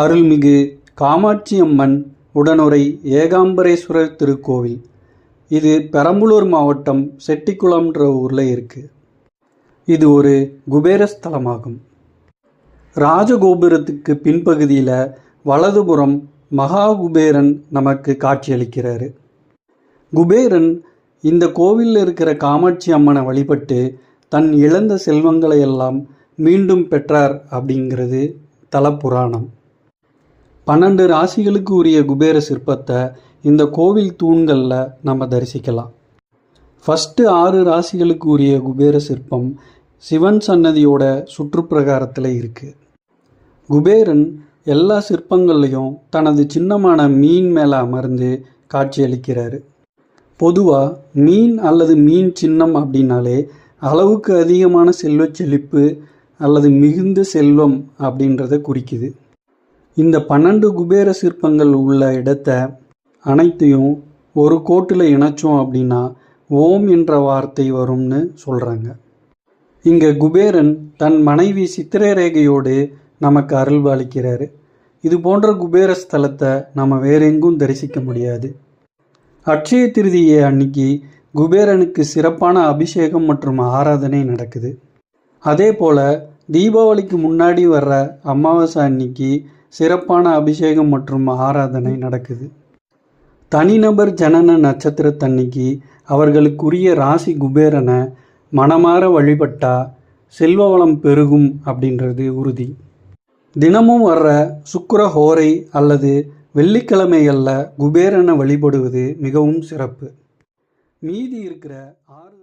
அருள்மிகு காமாட்சி அம்மன் உடனுறை ஏகாம்பரேஸ்வரர் திருக்கோவில். இது பெரம்பலூர் மாவட்டம் செட்டிக்குளம்ன்ற ஊரில் இருக்குது இது ஒரு குபேரஸ்தலமாகும். ராஜகோபுரத்துக்கு பின்பகுதியில் வலதுபுறம் மகா குபேரன் நமக்கு காட்சியளிக்கிறாரு. குபேரன் இந்த கோவிலில் இருக்கிற காமாட்சி அம்மனை வழிபட்டு தன் இழந்த செல்வங்களை எல்லாம் மீண்டும் பெற்றார் அப்படிங்கிறது தலப்புராணம். பன்னெண்டு ராசிகளுக்கு உரிய குபேர சிற்பத்தை இந்த கோவில் தூண்களில் நம்ம தரிசிக்கலாம். ஃபஸ்ட்டு ஆறு ராசிகளுக்கு உரிய குபேர சிற்பம் சிவன் சன்னதியோட சுற்றுப்பிரகாரத்தில் இருக்குது குபேரன் எல்லா சிற்பங்கள்லையும் தனது சின்னமான மீன் மேலே அமர்ந்து காட்சியளிக்கிறாரு. பொதுவாக மீன் அல்லது மீன் சின்னம் அப்படின்னாலே அளவுக்கு அதிகமான செல்வச் செழிப்பு அல்லது மிகுந்த செல்வம் அப்படின்றத குறிக்குது. இந்த பன்னெண்டு குபேர சிற்பங்கள் உள்ள இடத்த அனைத்தையும் ஒரு கோட்டில் இணைச்சோம் அப்படின்னா ஓம் என்ற வார்த்தை வரும்னு சொல்கிறாங்க இங்கே குபேரன் தன் மனைவி சித்திரரேகையோடு நமக்கு அருள்பாலிக்கிறாரு இது போன்ற குபேர ஸ்தலத்தை நம்ம வேறெங்கும் தரிசிக்க முடியாது. அட்சய திருதியை அன்னைக்கு குபேரனுக்கு சிறப்பான அபிஷேகம் மற்றும் ஆராதனை நடக்குது. அதே போல் தீபாவளிக்கு முன்னாடி வர்ற அமாவாசை அன்னைக்கு சிறப்பான அபிஷேகம் மற்றும் ஆராதனை நடக்குது. தனிநபர் ஜனன நட்சத்திரத்தன்னைக்கு அவர்களுக்குரிய ராசி குபேரனை மனமாற வழிபட்டா செல்வ வளம் பெருகும் அப்படின்றது உறுதி. தினமும் வர்ற சுக்கர ஹோரை அல்லது வெள்ளிக்கிழமைகளில் குபேரனை வழிபடுவது மிகவும் சிறப்பு. மீதி இருக்கிற ஆறு